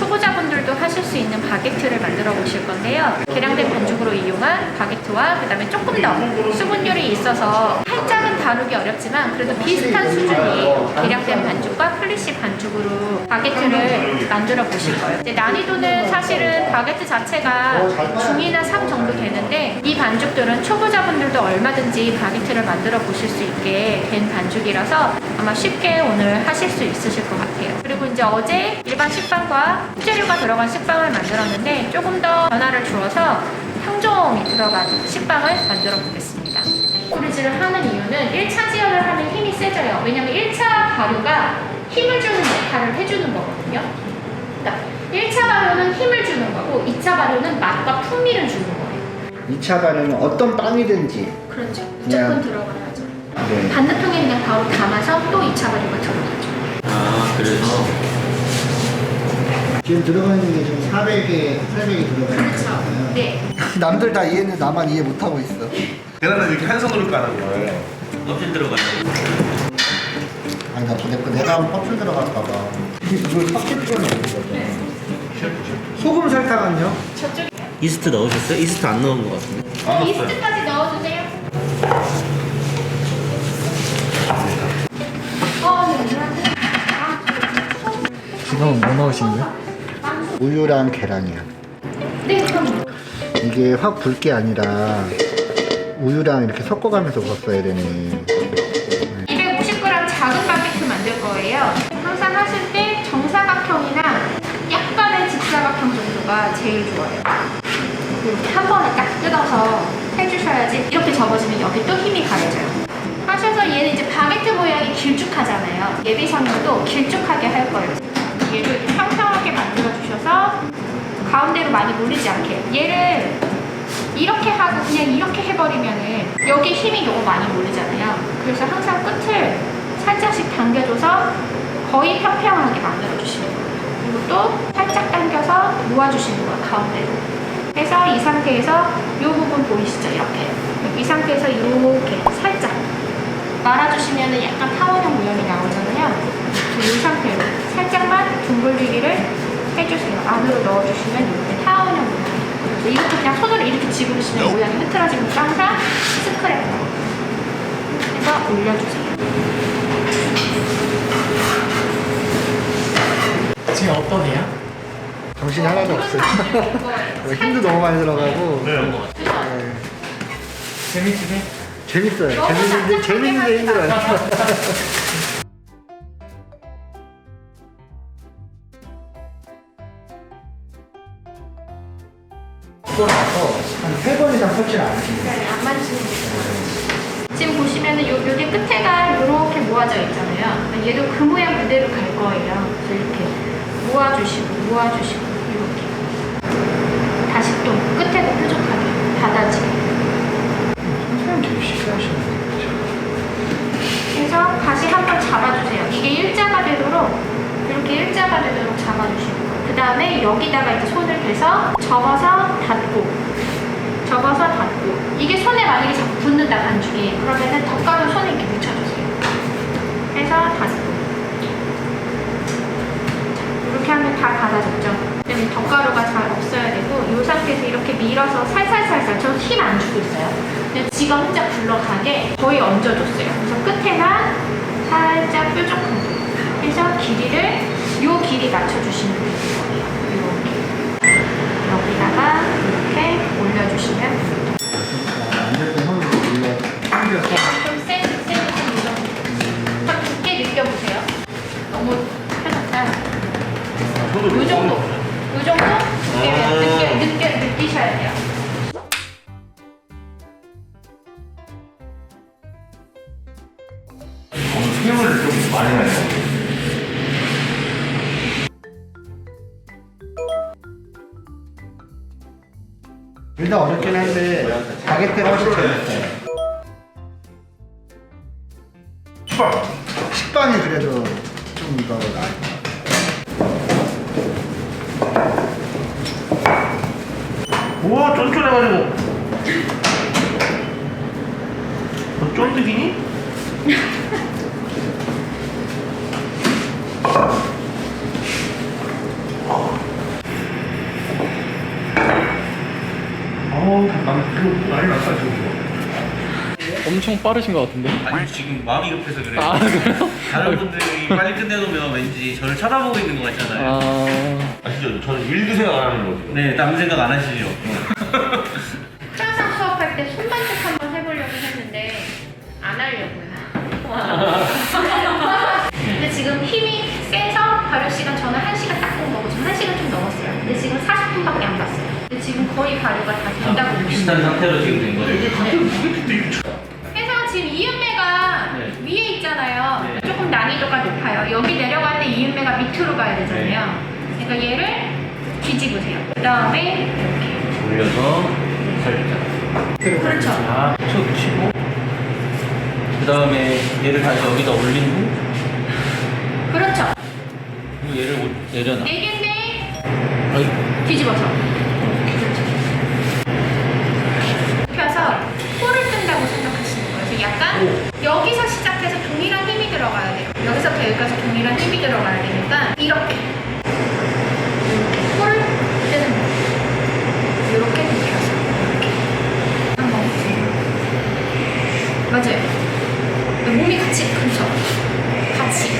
초보자분들도 하실 수 있는 바게트를 만들어 보실 건데요. 계량된 반죽으로 이용한 바게트와 그다음에 조금 더 수분율이 있어서 살짝은 다루기 어렵지만 그래도 비슷한 수준이 계량된 반죽과 플리시 반죽으로 바게트를 만들어 보실 거예요. 이제 난이도는 사실은 바게트 자체가 중이나 3 정도 되는데 이 반죽들은 초보자분들도 얼마든지 바게트를 만들어 보실 수 있게 된 반죽이라서 아마 쉽게 오늘 하실 수 있으실 것 같아요. 그리고 이제 어제 일반 식빵과 식재료가 들어간 식빵을 만들었는데 조금 더 변화를 주어서 향종이 들어간 식빵을 만들어 보겠습니다. 브리즈를 하는 이유는 1차 지연을 하면 힘이 세져요. 왜냐면 1차 발효가 힘을 주는 역할을 해주는 거거든요. 그러니까 1차 발효는 힘을 주는 거고 2차 발효는 맛과 풍미를 주는 거예요. 2차 발효는 어떤 빵이든지 그렇죠. 그냥- 무조건 들어가야죠. 네. 반대통에 그냥 바로 담아서 또 2차 발효가 들어가죠. 아 그래서 지금 들어가는 게 지금 400에 400이 들어가는 그렇죠. 거잖아요. 네. 남들 다 이해는 나만 이해 못 하고 있어. 계란은 이렇게 한 손으로 까는 거예요. 껍질 들어가요. 아니 나 도대체 내가 한번 껍질 들어갈까 봐. 이걸 필요는 없는 거죠. 소금 설탕은요? 저쪽에 이스트 넣으셨어요? 이스트 안 넣은 것 같은데. 이스트까지 지금 뭐 넣으신 거예요? 우유랑 계란이야. 네, 그럼 이게 확붉게 아니라 우유랑 이렇게 섞어가면서 부었어야 되네. 250g 작은 바게트 만들 거예요. 항상 하실 때 정사각형이나 약간의 직사각형 정도가 제일 좋아요. 이렇게 한 번에 딱 뜯어서 해주셔야지 이렇게 접어지면 여기 또 힘이 가해져요. 하셔서 얘는 이제 바게트 모양이 길쭉하잖아요. 예비상도 길쭉하게 할 거예요. 얘를 평평하게 만들어 주셔서 가운데로 많이 몰리지 않게 얘를 이렇게 하고 그냥 이렇게 해버리면은 여기 힘이 너무 많이 몰리잖아요. 그래서 항상 끝을 살짝씩 당겨줘서 거의 평평하게 만들어주시는 거예요. 그리고 또 살짝 당겨서 모아주시는 거예요, 가운데로. 그래서 이 상태에서 이 부분 보이시죠? 이렇게. 이 상태에서 이렇게 살짝 말아주시면 약간 타원형 모양이 나오잖아요. 이 상태로 살짝만 둥글리기를 해주세요. 안으로 넣어주시면 이렇게 타원형 모양. 이것도 그냥 손으로 이렇게 집으시면 모양이 흐트러지는 거 항상 스크랩 해서 올려주세요. 지금 어떠세요? 정신이 하나도 없어요. 힘도 너무 많이 들어가고. 네. 네. 재밌으세요? 재밌어요. 재밌는데 재밌는데 힘들어요. 또 나서 한 세 번 이상 설치를 안 하시네요. 안 만지는 거 지금 보시면은 요, 여기 끝에가 이렇게 모아져 있잖아요. 얘도 그 모양 그대로 갈 거예요. 그래서 이렇게 모아주시고, 모아주시고, 이렇게. 다시 또 끝에도 뾰족하게 닫아지게. 선생님 되게 쉽게 하시는 그래서 다시 한번 잡아주세요. 이게 일자가 되도록 이렇게 일자가 되도록 잡아주시고 그 다음에 여기다가 이제 손을 대서 접어서 닫고 접어서 닫고 이게 손에 만약에 자꾸 붙는다 반죽이 그러면은 덧가루 손에 이렇게 묻혀주세요. 해서 닫고 자, 이렇게 하면 다 닫아졌죠. 그다음에 덧가루가 잘 없어야 되고 이 상태에서 이렇게 밀어서 살살살살 저힘안 주고 있어요. 그냥 지가 혼자 굴러가게 거의 얹어줬어요. 그래서 끝에만 살짝 뾰족하게 해서 길이를 요 길이 맞춰주시면 되는 거예요. 이렇게 여기다가 이렇게 올려주시면 됩니다. 좀 센, 센, 이 정도. 더 깊게 느껴보세요. 너무 펴졌다. 이 정도. 이 정도? 느껴, 느껴, 느끼셔야 돼요. 힘을 좀 많이 내요. 일단 어렵긴 한데 바게트가 훨씬 재밌어요. 축방. 식빵이 그래도 좀것 같아요. 우와 쫀쫀해가지고. 너 쫀득이니? 아, 어우, 난 그거 난리 났다, 지금. 엄청 빠르신 것 같은데? 아니 지금 마음이 급해서 그래요. 아 그래요? 다른 분들이 빨리 끝내놓으면 왠지 저를 쳐다보고 있는 것 같잖아요. 아 아시죠? 저는 일도 생각 안 하는 거죠. 네, 남 생각 안 하시죠? 항상 수업할 때 손반죽 한번 해보려고 했는데 안 하려고요. 근데 지금 힘이 세서 발효 시간 저는 1시간 딱 본 거고 저는 1시간 좀 넘었어요. 근데 지금 40분밖에 안 봤어요. 근데 지금 거의 발효가 다 된다고 보시면 비슷한 상태로 지금 된 거죠. 그래서 지금 이음매가 네. 위에 네. 난이도가 높아요. 여기 내려갈 때 이음매가 밑으로 가야 되잖아요. 그러니까 얘를 뒤집으세요. 그 다음에 이렇게. 올려서 살짝. 그렇죠. 아, 쳐 치고. 그 다음에 얘를 다시 여기다 올린 후 그렇죠. 그리고 얘를 올- 내려놔. 네 개인데 아이, 뒤집어서. 그렇죠. 펴서 코를 뜬다고 생각하시는 거예요. 그래서 약간 여기서 시작해서 동일한 힘이 들어가야 돼요. 여기서부터 여기까지 동일한 힘이 들어가야 되니까 이렇게. 이렇게 코를 뜨는 거예요. 이렇게 펴서. 이렇게. 한번 보세요. 맞아요. 몸이 같이, 그렇죠. 같이.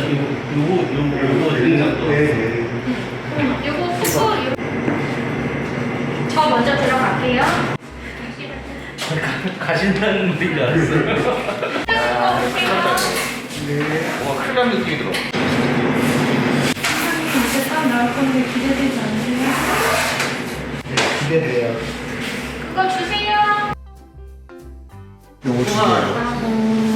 요거, 요거, 요거, 요거 등장도. 네, 네. 음, 요거 푸고 요... 저 먼저 들어갈게요. 가신다는 분인 줄 알았어요. 뜯어 볼게요. 뭔가 큰일 난 느낌이 들어. 이제 딱 나올 건데 기대되지 않으세요? 기대돼요. 그거 주세요. 요거 주세요. 어, 그래도 뭐.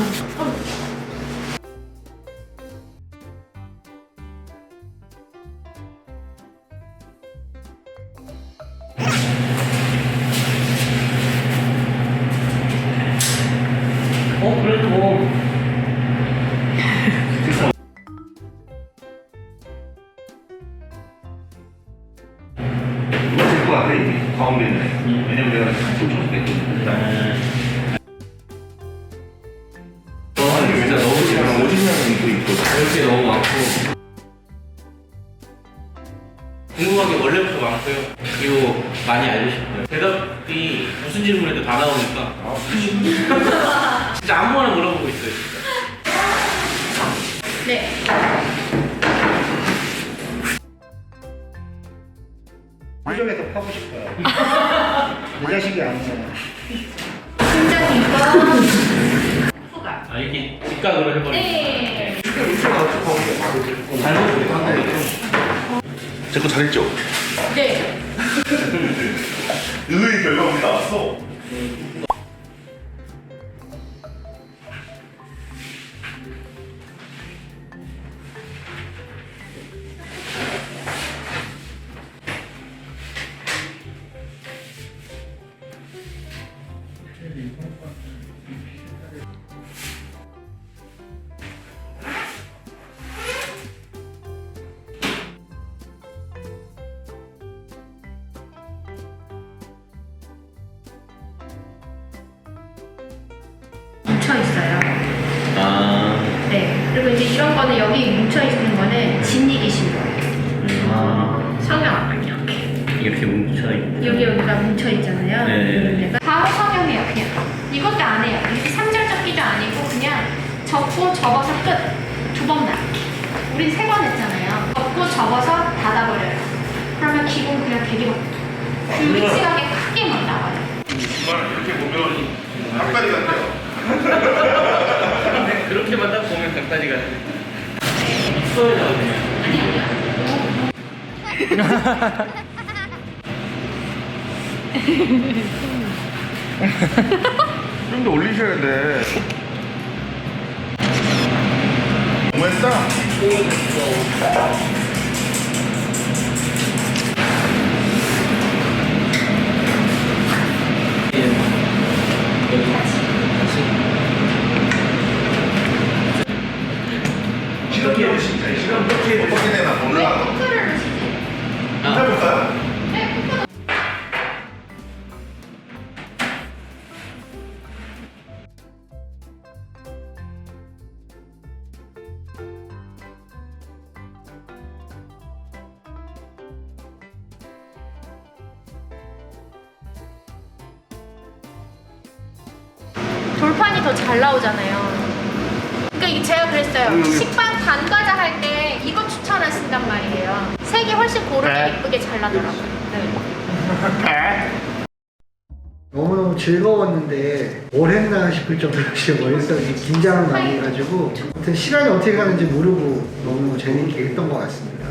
같아, 이게. 가운데 있네. 왜냐면 내가 좀 쳤겠거든. 아니, 진짜 너무 지금 오디션 입고 있고. 이렇게 너무 많고. 궁금한 게 원래부터 많고요. 그리고 많이 알고 싶어요. 대답이 무슨 질문해도 다 나오니까. 진짜 아무거나 물어보고 있어요, 진짜. 네. 표정에서 파고 싶어요. 내 자식이 아니잖아. 팀장님과 후가. 아, 이렇게 직각으로 해버리고. 네. 제거 잘했죠? 네. 의외의 결과물이 나왔어. 이제 이런 거는 여기 뭉쳐 있는 거는 진익이신 거예요. 아, 성형 이렇게. 이렇게 뭉쳐있고. 여기 여기가 뭉쳐 있잖아요. 네. 이런 데가 다 성형해요. 그냥 이것도 안 해요. 이렇게 삼절 접기도 아니고 그냥 접고 접어서 끝. 두번 나. 우린 세 번 했잖아요. 접고 접어서 닫아버려요. 그러면 기본 그냥 되게 막 굵직하게 크게 막 나와요. 정말 이렇게 보면 닭다리 같아요. 그렇게만 딱 보면 닭다리 같아. 써야 나오네. 아니 아니요. 좀더 올리셔야 돼. 정말 싸. 여 돌판이 더 잘 나오잖아요. 그러니까 이게 제가 그랬어요. 식빵 단과자 할 때 이거 추천하신단 말이에요. 색이 훨씬 고르게 예쁘게 잘 나더라고요. 네. 너무너무 즐거웠는데 뭘 했나 싶을 정도로 지금 머릿속이 긴장을 많이 해가지고 아무튼 시간이 어떻게 가는지 모르고 너무 재밌게 했던 것 같습니다.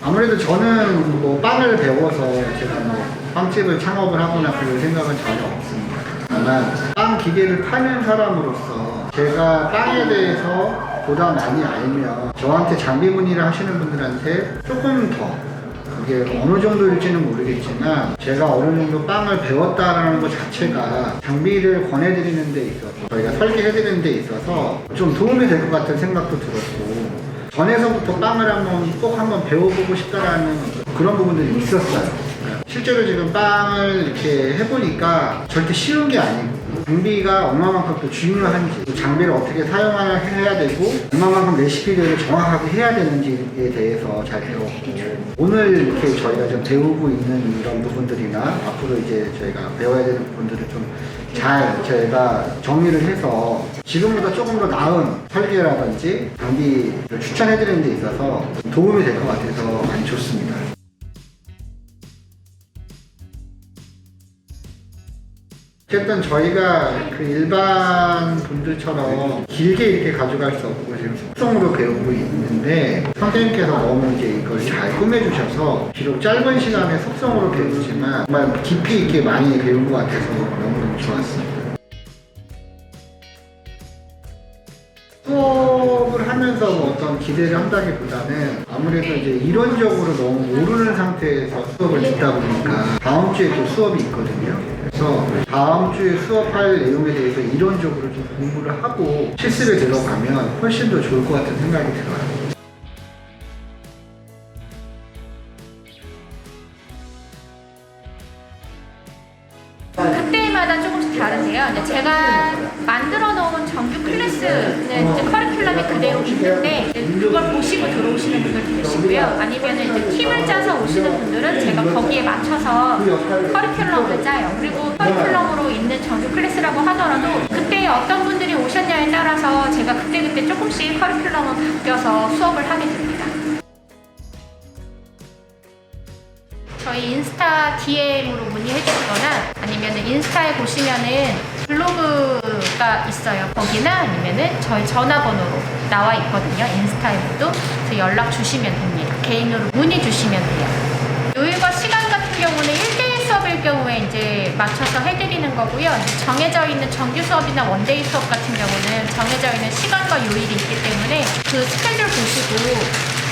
아무래도 저는 뭐 빵을 배워서 제가 뭐 빵집을 창업을 하거나 그럴 생각은 전혀 없습니다. 다만 빵 기계를 파는 사람으로서 제가 빵에 대해서 보다 많이 알면 저한테 장비 문의를 하시는 분들한테 조금 더 그게 어느 정도일지는 모르겠지만 제가 어느 정도 빵을 배웠다라는 것 자체가 장비를 권해드리는 데 있어서 저희가 설계해드리는 데 있어서 좀 도움이 될 것 같은 생각도 들었고 전에서부터 빵을 한번 꼭 한번 배워보고 싶다라는 그런 부분들이 있었어요. 실제로 지금 빵을 이렇게 해보니까 절대 쉬운 게 아니고 장비가 얼마만큼 또 중요한지 또 장비를 어떻게 사용해야 해야 되고 얼마만큼 레시피를 정확하게 해야 되는지에 대해서 잘 배웠고 오늘 이렇게 저희가 좀 배우고 있는 이런 부분들이나 앞으로 이제 저희가 배워야 되는 부분들을 좀 잘 저희가 정리를 해서 지금보다 조금 더 나은 설계라든지 장비를 추천해드리는 데 있어서 도움이 될 것 같아서 많이 좋습니다. 어쨌든 저희가 그 일반 분들처럼 길게 이렇게 가져갈 수 없고 지금 속성으로 배우고 있는데 선생님께서 너무 이제 이걸 잘 꾸며주셔서 비록 짧은 시간에 속성으로 배우지만 정말 깊이 있게 많이 배운 것 같아서 너무너무 좋았습니다. 수업을 하면서 뭐 어떤 기대를 한다기보다는 아무래도 이제 이론적으로 너무 모르는 상태에서 수업을 듣다 보니까 다음 주에 또 수업이 있거든요. 그래서 다음 주에 수업할 내용에 대해서 이론적으로 좀 공부를 하고 실습에 들어가면 훨씬 더 좋을 것 같은 생각이 들어요. 보시고 들어오시는 분들도 계시고요. 아니면 이제 팀을 짜서 오시는 분들은 제가 거기에 맞춰서 커리큘럼을 짜요. 그리고 커리큘럼으로 있는 정규 클래스라고 하더라도 그때 어떤 분들이 오셨냐에 따라서 제가 그때그때 조금씩 커리큘럼을 바뀌어서 수업을 하게 됩니다. 저희 인스타 DM으로 문의해 주시거나 아니면 인스타에 보시면은 블로그가 있어요. 거기나 아니면은 저희 전화번호로 나와 있거든요. 인스타에도 연락 주시면 됩니다. 개인으로 문의 주시면 돼요. 요일과 시간 같은 경우는 1대1 수업일 경우에 이제 맞춰서 해드리는 거고요. 정해져 있는 정규 수업이나 원데이 수업 같은 경우는 정해져 있는 시간과 요일이 있기 때문에 그 스케줄 보시고